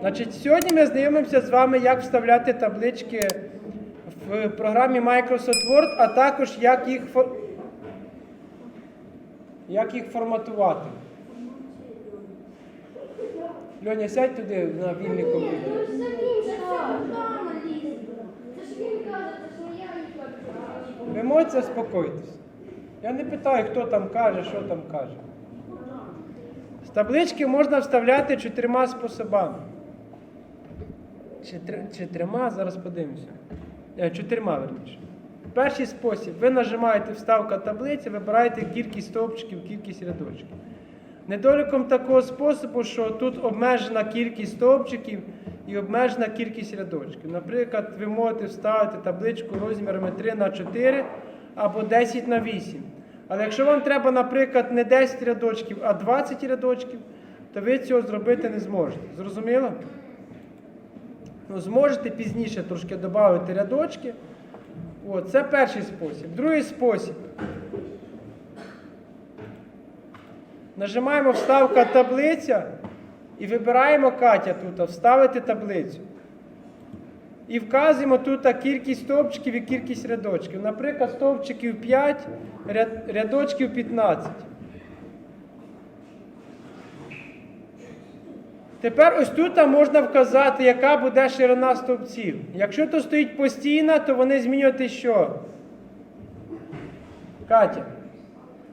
Значить, сьогодні ми знайомимося з вами, як вставляти таблички в програмі Microsoft Word, а також як їх, фор- як їх форматувати. Льоня, сядь туди на вільний комп'ютер. Ви можете заспокоїтись. Я не питаю, хто там каже, що там каже. Таблички можна вставляти чотирма способами. Трьома, зараз подивимося. Е, Чотирма, верніше. Перший спосіб. Ви нажимаєте вставка таблиці, вибираєте кількість стовпчиків, кількість рядочків. Недоліком такого способу, що тут обмежена кількість стовпчиків і обмежена кількість рядочків. Наприклад, ви можете вставити табличку розмірами 3 на 4 або 10 на 8. Але якщо вам треба, наприклад, не 10 рядочків, а 20 рядочків, то ви цього зробити не зможете. Зрозуміло? Ну, зможете пізніше трошки додати рядочки. О, це перший спосіб. Другий спосіб. Нажимаємо вставка таблиця і вибираємо Катя тут вставити таблицю. І вказуємо тут кількість стовпчиків і кількість рядочків. Наприклад, стовпчиків 5, ряд- рядочків 15. Тепер ось тут можна вказати, яка буде ширина стовпців. Якщо то стоїть постійна, то вони змінювати що? Катя.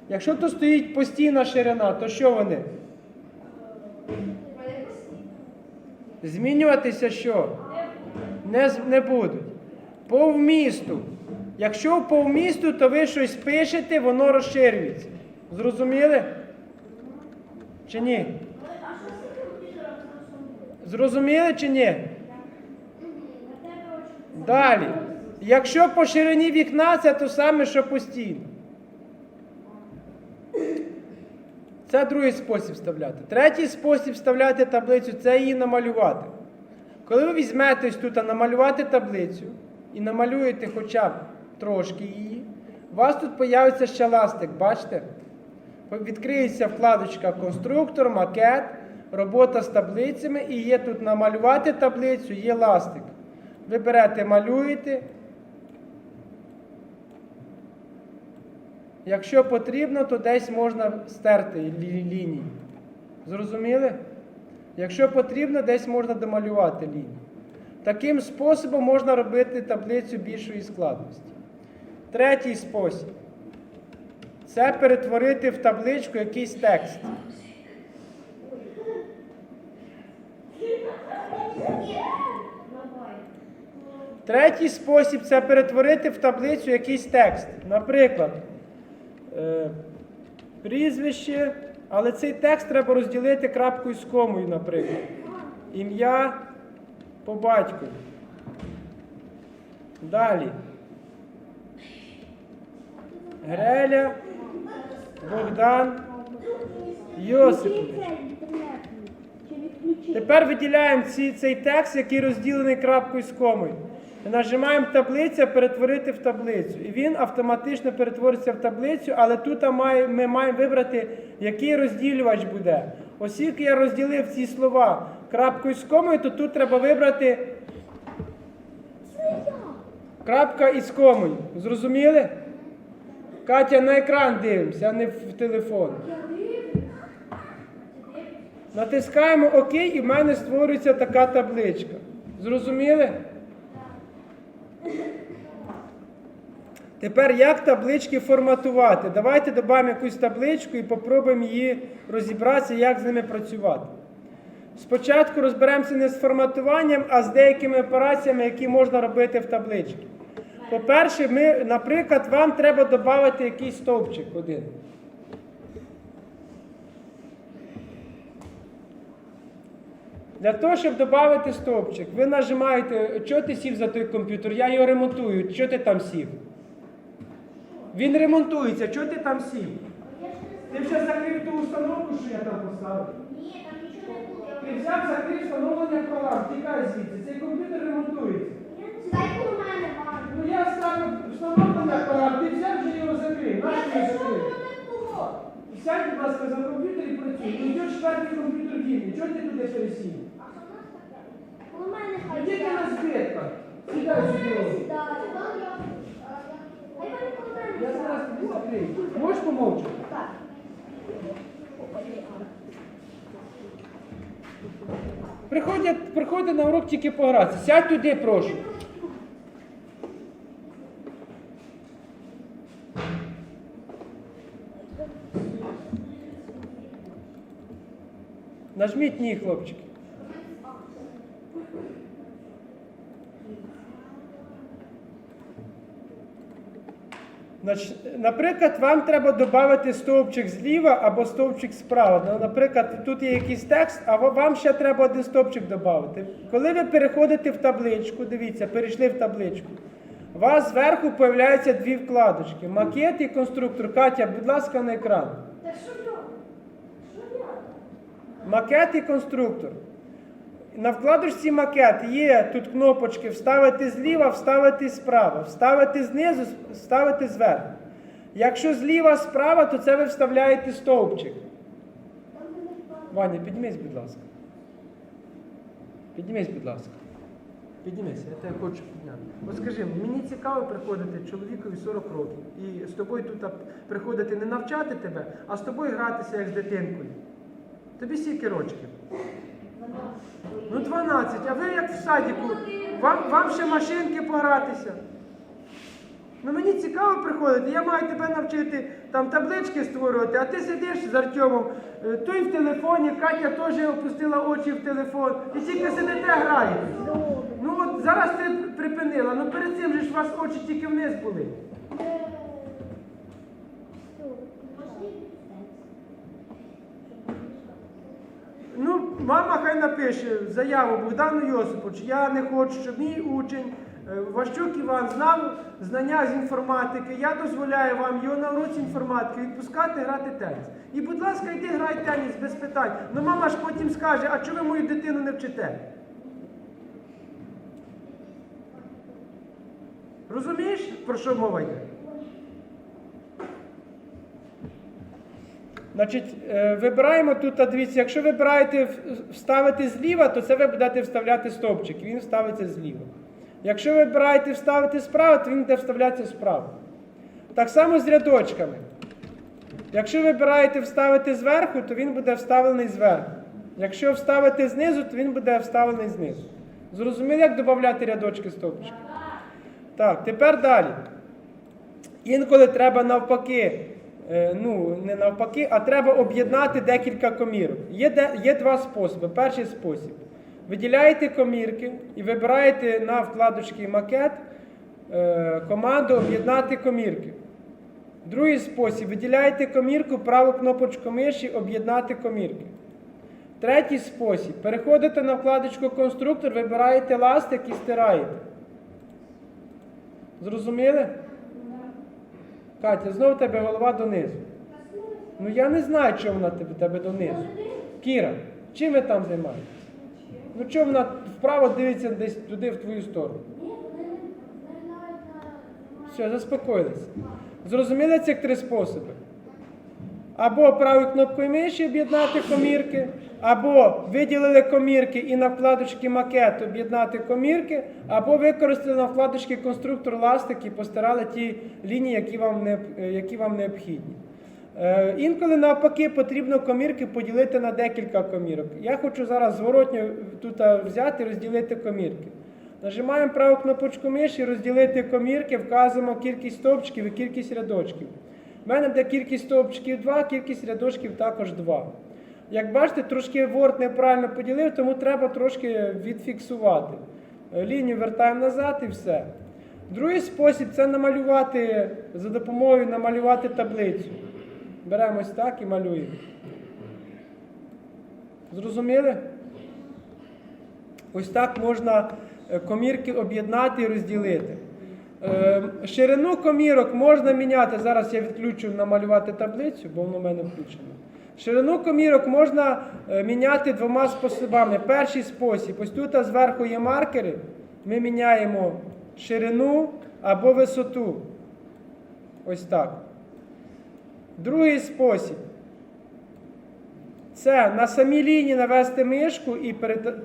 Якщо то стоїть постійна ширина, то що вони? Змінюватися що? Не, не будуть. По вмісту. Якщо по вмісту, то ви щось пишете, воно розширюється. Зрозуміли? Чи ні? Зрозуміли чи ні? Далі. Якщо по ширині вікна, це то саме, що постійно. Це другий спосіб вставляти. Третій спосіб вставляти таблицю це її намалювати. Коли ви візьмете ось тут намалювати таблицю і намалюєте хоча б трошки її, у вас тут появиться ще ластик, бачите? Відкриється вкладочка Конструктор, макет, робота з таблицями і є тут намалювати таблицю, є ластик. Ви берете, малюєте. Якщо потрібно, то десь можна стерти лі- лінії. Зрозуміли? Якщо потрібно, десь можна домалювати лінію. Таким способом можна робити таблицю більшої складності. Третій спосіб це перетворити в табличку якийсь текст. Третій спосіб це перетворити в таблицю якийсь текст. Наприклад, е, прізвище, але цей текст треба розділити крапкою з комою, наприклад. Ім'я по батькові. Далі. Греля, Богдан, Йосипович. Тепер виділяємо ці, цей текст, який розділений крапкою з комою. Нажимаємо таблиця перетворити в таблицю. І він автоматично перетвориться в таблицю, але тут ми маємо вибрати, який розділювач буде. Оскільки я розділив ці слова крапкою з комою, то тут треба вибрати крапка із комою. Зрозуміли? Катя, на екран дивимося, а не в телефон. Натискаємо ОК і в мене створюється така табличка. Зрозуміли? Тепер як таблички форматувати? Давайте додамо якусь табличку і попробуємо її розібратися, як з ними працювати. Спочатку розберемося не з форматуванням, а з деякими операціями, які можна робити в табличці. По-перше, ми, наприклад, вам треба додати якийсь стовпчик один. Для того, щоб додати стовпчик, ви нажимаєте, що ти сів за той комп'ютер, я його ремонтую, що ти там сів? Він ремонтується, що ти там сів? Ти вже закрив ту установку, що я там поставив? Ти взяв, закрив встановлення програм, тікай звідси, цей комп'ютер ремонтується. Ну я ставлю встановлення програм, ти взяв вже його закрив. Нащо його закрив? Сядь, будь ласка, за комп'ютер і працюй. Ну йде четвертий комп'ютер торгівлі, чого ти туди пересів? У мене Іди ти на збитках. Сідай сюди. мене сідають. Хай вони коло мене Я зараз тобі закрию. Можеш помовчати? Приходять, приходять на урок тільки погратися. Сядь туди, прошу. Нажміть ні, хлопчики. Значить, Наприклад, вам треба додати стовпчик зліва або стовпчик справа. Ну, Наприклад, тут є якийсь текст, а вам ще треба один стовпчик додати. Коли ви переходите в табличку, дивіться, перейшли в табличку, у вас зверху з'являються дві вкладочки: макет і конструктор. Катя, будь ласка, на екран. Макет і конструктор. На вкладочці макет є тут кнопочки вставити зліва, вставити справа, вставити знизу, вставити зверху. Якщо зліва справа, то це ви вставляєте стовпчик. Ваня, піднімись, будь ласка. Піднімись, будь ласка. Піднімись, я тебе хочу підняти. От скажи, мені цікаво приходити чоловікові 40 років і з тобою тут приходити не навчати тебе, а з тобою гратися як з дитинкою. Тобі скільки рочків? Ну 12, а ви як в садіку, вам, вам ще машинки погратися. Ну мені цікаво приходити, я маю тебе навчити там таблички створювати, а ти сидиш з Артемом, е, той в телефоні, Катя теж опустила очі в телефон і тільки сидите граєте. Ну от зараз ти припинила, ну перед цим же ж вас очі тільки вниз були. Ну, мама хай напише заяву Богдану Йосиповичу, я не хочу, щоб мій учень е, Ващук Іван знав знання з інформатики. Я дозволяю вам його на уроці інформатики відпускати грати теніс. І, будь ласка, йди грай теніс без питань. Ну мама ж потім скаже, а чому ви мою дитину не вчите? Розумієш, про що мова йде? Значить, е, вибираємо тут, дивіться, якщо вибираєте вставити зліва, то це ви будете вставляти стовпчик, він вставиться зліва. Якщо ви вибираєте вставити справа, то він буде вставлятися справа. Так само з рядочками. Якщо вибираєте вставити зверху, то він буде вставлений зверху. Якщо вставити знизу, то він буде вставлений знизу. Зрозуміли, як додати рядочки стовпчики? Так, тепер далі. Інколи треба навпаки, ну не навпаки, а треба об'єднати декілька комірок. Є, де, є два способи. Перший спосіб. Виділяєте комірки і вибираєте на вкладочці макет е, команду об'єднати комірки. Другий спосіб. Виділяєте комірку, праву кнопочку миші, об'єднати комірки. Третій спосіб. Переходите на вкладочку конструктор, вибираєте ластик і стираєте. Зрозуміли? Катя, знову тебе голова донизу. Ну я не знаю, чому вона тебе, тебе донизу. Кіра, чим ви там займаєтесь? Ну чому вона вправо дивиться десь туди в твою сторону? Все, заспокоїлися. Зрозуміли ці три способи? Або правою кнопкою миші об'єднати комірки, або виділили комірки і на вкладочці макет об'єднати комірки, або використали на вкладочці конструктор ластик і постирали ті лінії, які вам, не, які вам необхідні. Е, інколи навпаки потрібно комірки поділити на декілька комірок. Я хочу зараз зворотньо тут взяти і розділити комірки. Нажимаємо праву кнопочку миші, розділити комірки, вказуємо кількість стовпчиків і кількість рядочків. У мене буде кількість стовпчиків 2, кількість рядочків також 2. Як бачите, трошки Word неправильно поділив, тому треба трошки відфіксувати. Е, Лінію вертаємо назад і все. Другий спосіб це намалювати за допомогою намалювати таблицю. Беремо ось так і малюємо. Зрозуміли? Ось так можна е, комірки об'єднати і розділити. Е, Ширину комірок можна міняти. Зараз я відключу намалювати таблицю, бо воно в мене включено. Ширину комірок можна е, міняти двома способами. Перший спосіб, ось тут зверху є маркери. Ми міняємо ширину або висоту. Ось так. Другий спосіб. Все, на самій лінії навести мишку і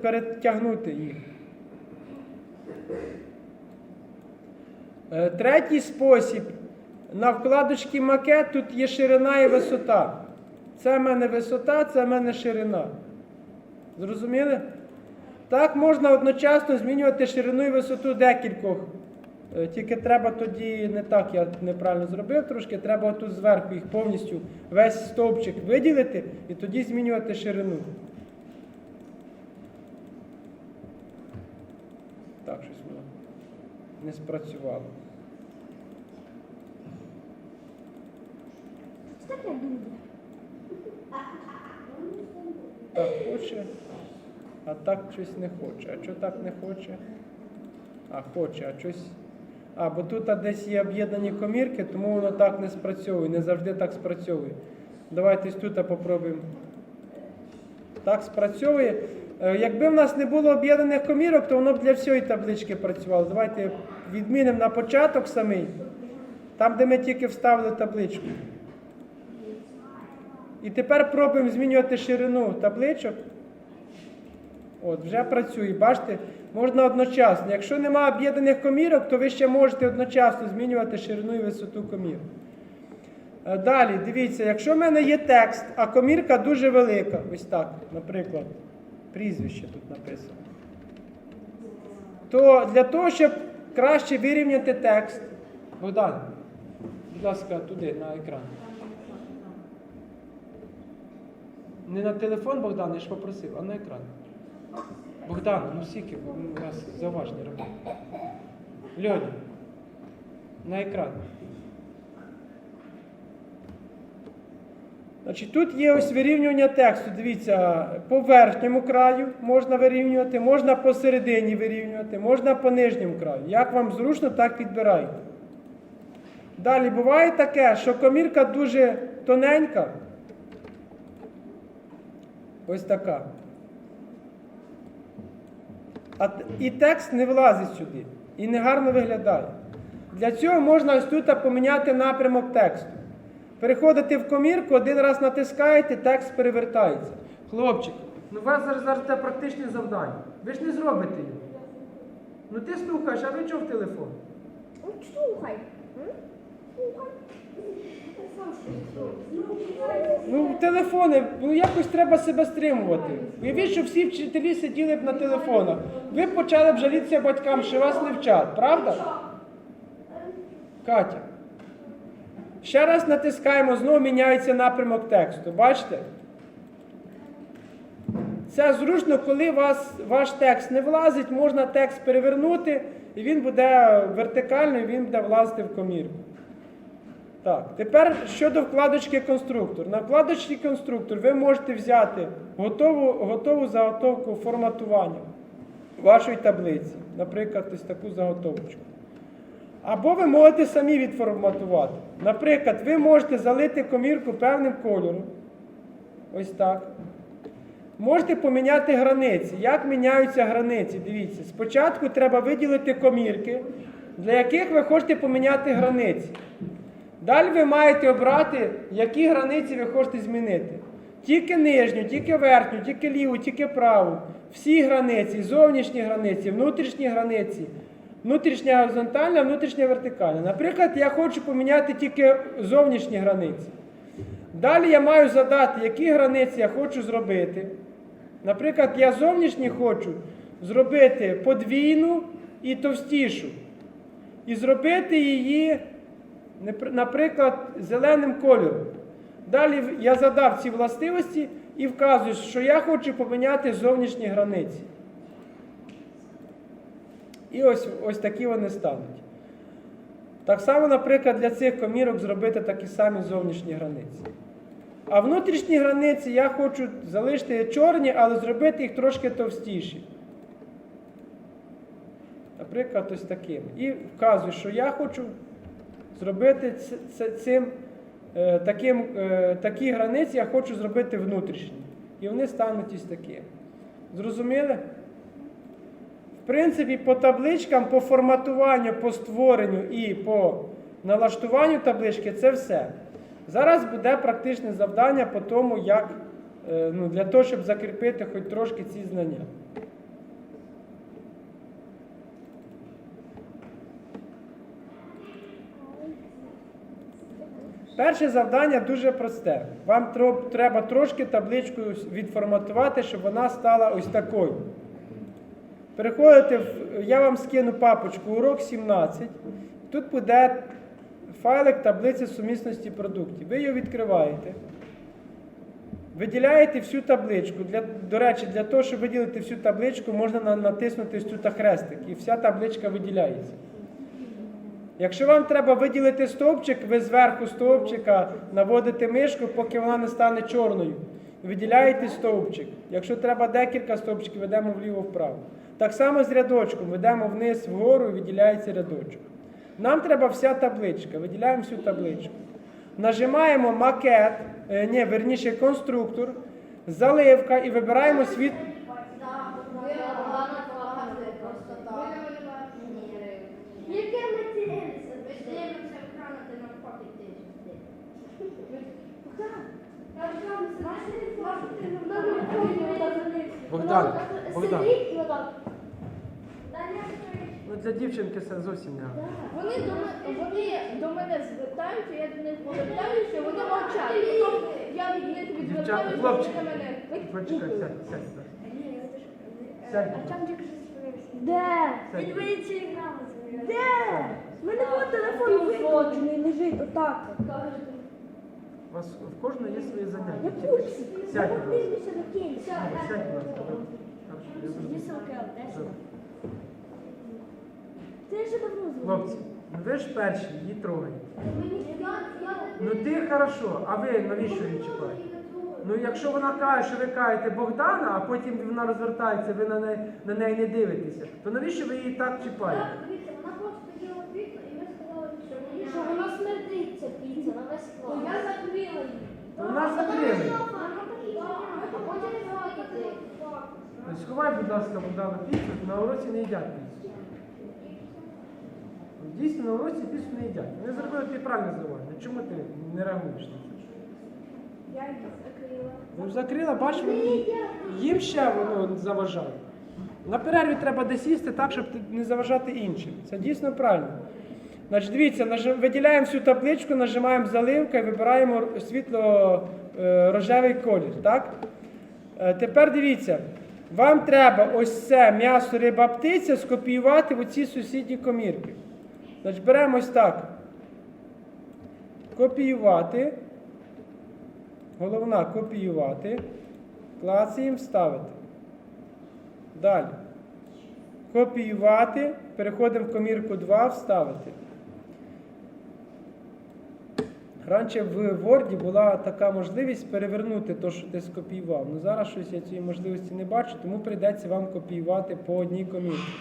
перетягнути їх. Е, Третій спосіб. На вкладочці макет тут є ширина і висота. Це в мене висота, це в мене ширина. Зрозуміли? Так можна одночасно змінювати ширину і висоту декількох. Е, Тільки треба тоді не так, я неправильно зробив трошки, треба тут зверху їх повністю весь стовпчик виділити і тоді змінювати ширину. Так, щось воно не спрацювало. Так хоче, а так щось не хоче. А що так не хоче? А хоче, а щось. А, бо тут а, десь є об'єднані комірки, тому воно так не спрацьовує, не завжди так спрацьовує. Давайте тут попробуємо. Так спрацьовує. Е, Якби в нас не було об'єднаних комірок, то воно б для всієї таблички працювало. Давайте відмінимо на початок самий, там, де ми тільки вставили табличку. І тепер пробуємо змінювати ширину табличок. От, вже працює. Бачите, можна одночасно. Якщо немає об'єднаних комірок, то ви ще можете одночасно змінювати ширину і висоту комірок. Е, Далі, дивіться, якщо в мене є текст, а комірка дуже велика, ось так, наприклад, прізвище тут написано, то для того, щоб краще вирівняти текст, Богдан, будь ласка, туди, на екран. Не на телефон, Богдан, я ж попросив, а на екран. Богдан, ну скільки ну, раз зауваження робив. Льоня, на екран. Значить, тут є ось вирівнювання тексту. Дивіться, по верхньому краю можна вирівнювати, можна посередині вирівнювати, можна по нижньому краю. Як вам зручно, так підбирайте. Далі буває таке, що комірка дуже тоненька. Ось така. А, і текст не влазить сюди. І не гарно виглядає. Для цього можна ось тут поміняти напрямок тексту. Переходите в комірку, один раз натискаєте, текст перевертається. Хлопчик, ну у вас зараз, зараз те практичне завдання. Ви ж не зробите його. Ну ти слухаєш, а ви чого в телефон? Ну, Слухай. М? Слухай. Ну, телефони, ну якось треба себе стримувати. Уявіть, що всі вчителі сиділи б на телефонах. Ви б почали б жалітися батькам, що вас не вчать, правда? Катя. Ще раз натискаємо, знову міняється напрямок тексту. Бачите? Це зручно, коли вас, ваш текст не влазить, можна текст перевернути, і він буде вертикальний, він буде влазити в комірку. Так, тепер щодо вкладочки конструктор. На вкладочці конструктор ви можете взяти готову, готову заготовку форматування вашої таблиці, наприклад, ось таку заготовочку. Або ви можете самі відформатувати. Наприклад, ви можете залити комірку певним кольором. Ось так. Можете поміняти границі. Як міняються границі? Дивіться, спочатку треба виділити комірки, для яких ви хочете поміняти границі. Далі ви маєте обрати, які границі ви хочете змінити. Тільки нижню, тільки верхню, тільки ліву, тільки праву. Всі границі, зовнішні границі, внутрішні границі, внутрішня горизонтальна, внутрішня вертикальна. Наприклад, я хочу поміняти тільки зовнішні границі. Далі я маю задати, які границі я хочу зробити. Наприклад, я зовнішні хочу зробити подвійну і товстішу. І зробити її, наприклад, зеленим кольором. Далі я задав ці властивості і вказую, що я хочу поміняти зовнішні границі. І ось, ось такі вони стануть. Так само, наприклад, для цих комірок зробити такі самі зовнішні границі. А внутрішні границі я хочу залишити чорні, але зробити їх трошки товстіші. Наприклад, ось таким. І вказую, що я хочу зробити цим, е, таким, е, такі границі я хочу зробити внутрішні. І вони стануть ось такі. Зрозуміли? Принципі, по табличкам, по форматуванню, по створенню і по налаштуванню таблички це все. Зараз буде практичне завдання по тому, як е, ну, для того, щоб закріпити хоч трошки ці знання. Перше завдання дуже просте. Вам треба трошки табличку відформатувати, щоб вона стала ось такою. Переходите в. Я вам скину папочку урок 17. Тут буде файлик таблиці сумісності продуктів. Ви його відкриваєте. Виділяєте всю табличку. Для, до речі, для того, щоб виділити всю табличку, можна натиснути тут хрестик, і вся табличка виділяється. Якщо вам треба виділити стовпчик, ви зверху стовпчика наводите мишку, поки вона не стане чорною. Виділяєте стовпчик. Якщо треба декілька стовпчиків, ведемо вліво-вправо. Так само з рядочком ведемо вниз вгору і виділяється рядочок. Нам треба вся табличка. Виділяємо всю табличку. Нажимаємо макет, е, ні, верніше конструктор, заливка і вибираємо світ. Богдан, Богдан. Ну, для дівчинки це зовсім не гарно. Вони до мене, вони до мене звертаються, я до них повертаюся, вони мовчать. Потім я від них Дівчата, відвертаюся, хлопчики, вони мене Почекай, сядь, сядь. Сядь. Сядь. Де? Сядь. Де? У мене от телефон виключений, лежить отак. У вас в кожного є свої заняття. Я Тільки. Сядь, будь ласка. Сядь, будь ласка. Хорошо, я зрозумів. Все. Це ще давно. Хлопці, ну ви ж перші, її трогаєте. Ну ти хорошо, а ви навіщо її чіпаєте? Ну якщо вона каже, що ви каєте Богдана, а потім вона розвертається, ви на неї, на неї не дивитеся, то навіщо ви її так чіпаєте? Вона просто їла піцу, і ми сказали, що вона смердиться піца на весь клас. Я закрила її. Вона закрили. А потім факти. Тобто Сховай, будь ласка, Богдана піцу, на уроці не їдять піцу. Дійсно, на уроці піцу не їдять. Вони зробили ти правильне зауваження. Чому ти не реагуєш на це? Я її закрила. Ну, закрила, бачиш, вони- їм ще воно заважає. На перерві треба десь їсти так, щоб ти- не заважати іншим. Це дійсно правильно. Значить, дивіться, нажи- виділяємо всю табличку, нажимаємо заливка і вибираємо світло е, рожевий колір. Так? Е, Тепер дивіться, вам треба ось це м'ясо риба птиця скопіювати в оці сусідні комірки. Значить, беремо ось так. Копіювати. Головна копіювати. Клацаємо вставити. Далі. Копіювати. Переходимо в комірку 2, вставити. Раніше в Word була така можливість перевернути те, що ти скопіював. Ну зараз щось я цієї можливості не бачу, тому прийдеться вам копіювати по одній комірці.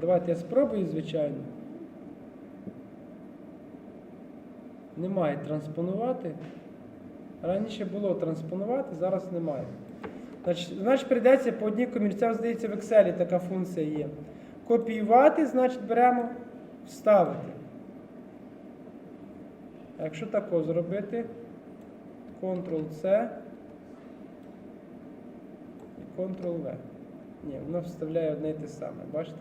Давайте я спробую, звичайно. Немає транспонувати. Раніше було транспонувати, зараз немає. Значить, значить прийдеться по одній комірці, Це, здається, в Excel така функція є. Копіювати, значить, беремо, вставити. А якщо тако зробити, Ctrl-C і Ctrl-V. Ні, воно вставляє одне і те саме, бачите?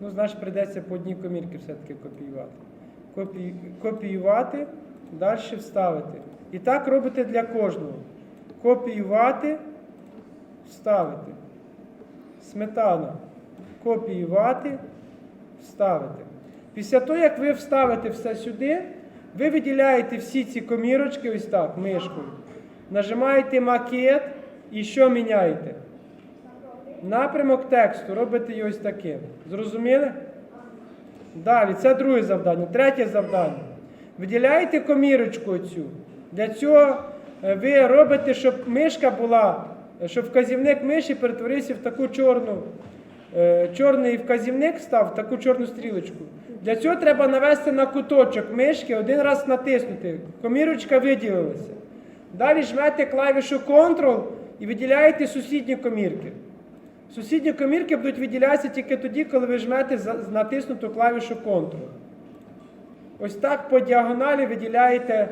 Ну, значить, прийдеться по одній комірці все-таки копіювати. Копі... Копіювати, далі вставити. І так робите для кожного. Копіювати, вставити. Сметана. Копіювати, вставити. Після того, як ви вставите все сюди, ви виділяєте всі ці комірочки ось так, мишкою. Нажимаєте макет і що міняєте? Напрямок тексту робите його ось таким. Зрозуміли? Далі, це друге завдання. Третє завдання. Виділяєте комірочку цю. Для цього е, ви робите, щоб мишка була, е, щоб вказівник миші перетворився в таку чорну, е, чорний вказівник став, в таку чорну стрілочку. Для цього треба навести на куточок мишки, один раз натиснути. Комірочка виділилася. Далі жмете клавішу Ctrl і виділяєте сусідні комірки. Сусідні комірки будуть виділятися тільки тоді, коли ви жмете натиснуту клавішу Ctrl. Ось так по діагоналі виділяєте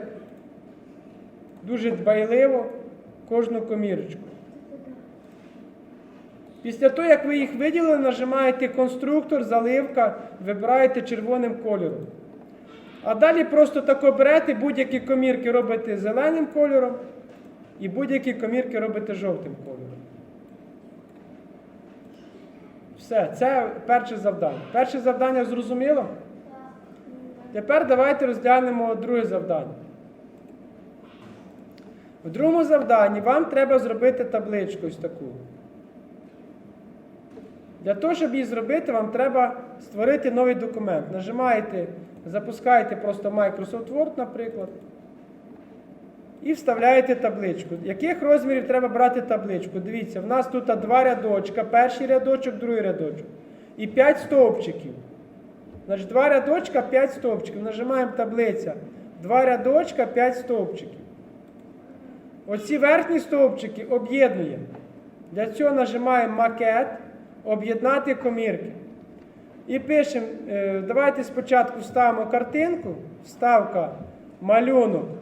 дуже дбайливо кожну комірочку. Після того, як ви їх виділили, нажимаєте конструктор, заливка, вибираєте червоним кольором. А далі просто тако берете, будь-які комірки робите зеленим кольором, і будь-які комірки робите жовтим кольором. Все, це перше завдання. Перше завдання зрозуміло? Тепер давайте розглянемо друге завдання. В другому завданні вам треба зробити табличку ось таку. Для того, щоб її зробити, вам треба створити новий документ. Нажимаєте, запускаєте просто Microsoft Word, наприклад, і вставляєте табличку. Яких розмірів треба брати табличку? Дивіться, в нас тут два рядочка, перший рядочок, другий рядочок. І 5 стовпчиків. Значить, два рядочка, 5 стовпчиків. Нажимаємо таблиця. Два рядочка, 5 стовпчиків. Оці верхні стовпчики об'єднуємо. Для цього нажимаємо макет, об'єднати комірки. І пишемо, е, давайте спочатку вставимо картинку, вставка, малюнок.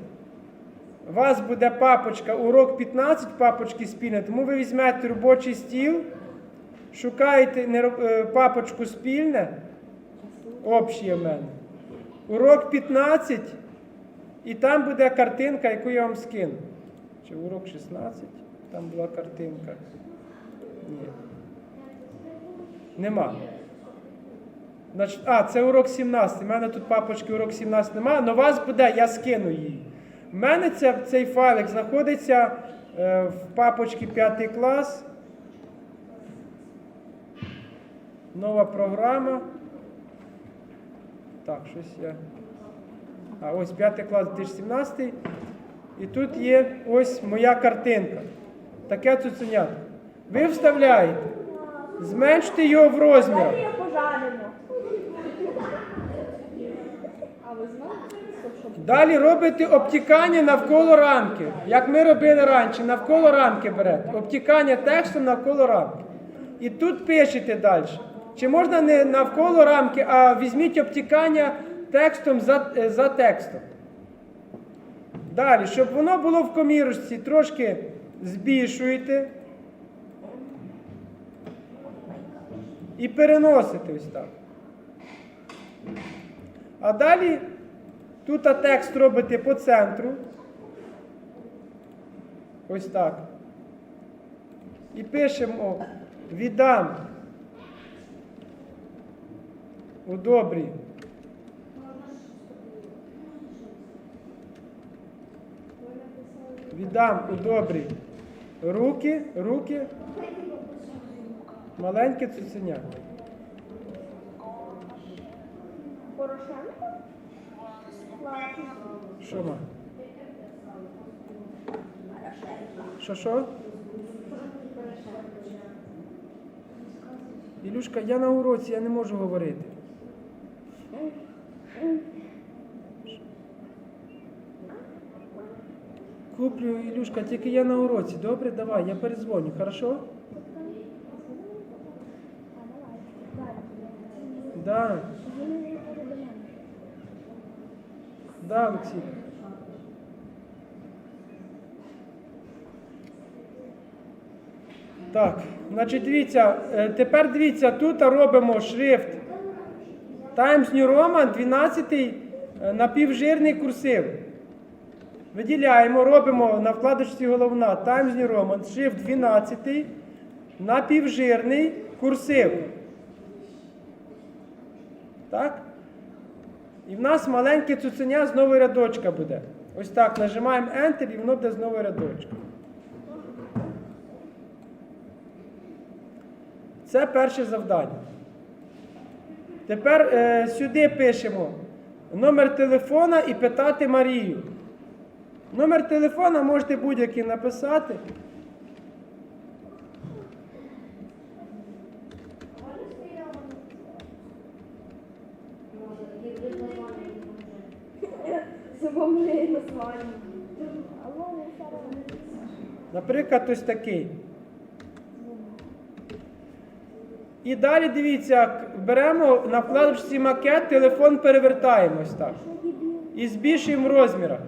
У вас буде папочка, урок 15, папочки спільне, тому ви візьмете робочий стіл, шукаєте е, папочку спільне, общі в мене. Урок 15, і там буде картинка, яку я вам скину. Чи урок 16, там була картинка. Ні. Нема. А, це урок 17. У мене тут папочки урок 17 немає, але у вас буде, я скину її. У мене це, цей файлик знаходиться е, в папочці 5 клас. Нова програма. Так, щось я. А ось 5 клас 2017. І тут є ось моя картинка. Таке цуценятко. Ви вставляєте. Зменште його в розмірах. Давайте я пожаримо. А ви знаєте, що щоб Далі робите обтікання навколо рамки. Як ми робили раніше, навколо рамки берете. Обтікання текстом навколо рамки. І тут пишете далі. Чи можна не навколо рамки, а візьміть обтікання текстом за, е, за текстом. Далі, щоб воно було в комірочці, трошки збільшуєте. І переносите ось так. А далі тут текст робите по центру. Ось так. І пишемо віддам у добрі. Віддам у добрі руки, руки, маленьке цуценя. Порошенко? Ма? Що що? Ілюшка, я на уроці, я не можу говорити. Куплю, Ілюшка, тільки я на уроці. Добре, давай, я перезвоню, хорошо? Да. Да, Олексій. Так, значить, дивіться, е, тепер дивіться, тут робимо шрифт Times New Roman 12 е, напівжирний курсив. Виділяємо, робимо на вкладочці головна Times New Roman, шрифт 12 напівжирний курсив. Так? І в нас маленьке цуценя з нової рядочка буде. Ось так, нажимаємо Enter і воно буде з нової рядочка. Це перше завдання. Тепер е, сюди пишемо номер телефона і питати Марію. Номер телефона можете будь-який написати. Наприклад, ось такий. І далі дивіться, беремо на вкладочці макет, телефон перевертаємо ось так. І збільшуємо в розмірах.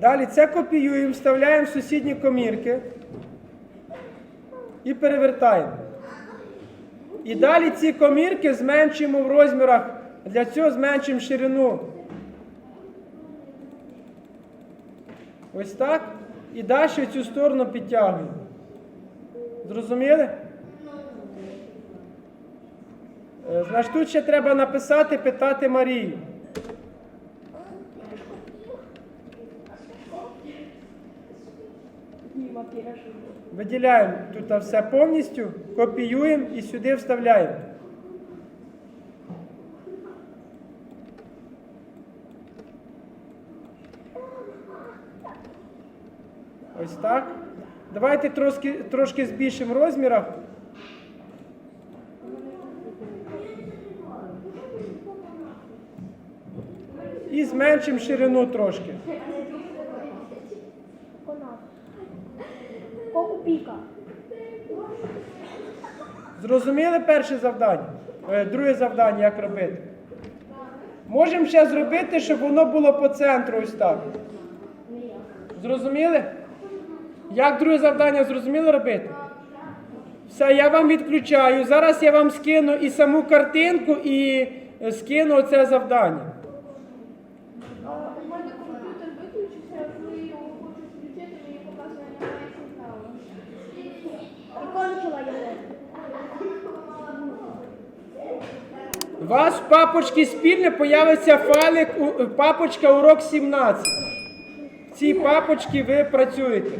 Далі це копіюємо, вставляємо в сусідні комірки і перевертаємо. І далі ці комірки зменшуємо в розмірах. Для цього зменшуємо ширину. Ось так. І далі цю сторону підтягуємо. Зрозуміли? Е, Значить, тут ще треба написати, питати Марію. Виділяємо тут все повністю, копіюємо і сюди вставляємо. Ось так. Давайте трошки, трошки збільшимо в розмірах. І зменшимо ширину трошки. Зрозуміли перше завдання? Е, Друге завдання, як робити? Можемо ще зробити, щоб воно було по центру ось так. Зрозуміли? Як друге завдання зрозуміли робити? Все, я вам відключаю. Зараз я вам скину і саму картинку, і е, скину оце завдання. У мене комп'ютер виключився, коли його хочу включити, мені показує немає сигналу. Прикончила його. У вас в папочці спільне появиться файлик у- папочка урок 17. В цій папочці ви працюєте.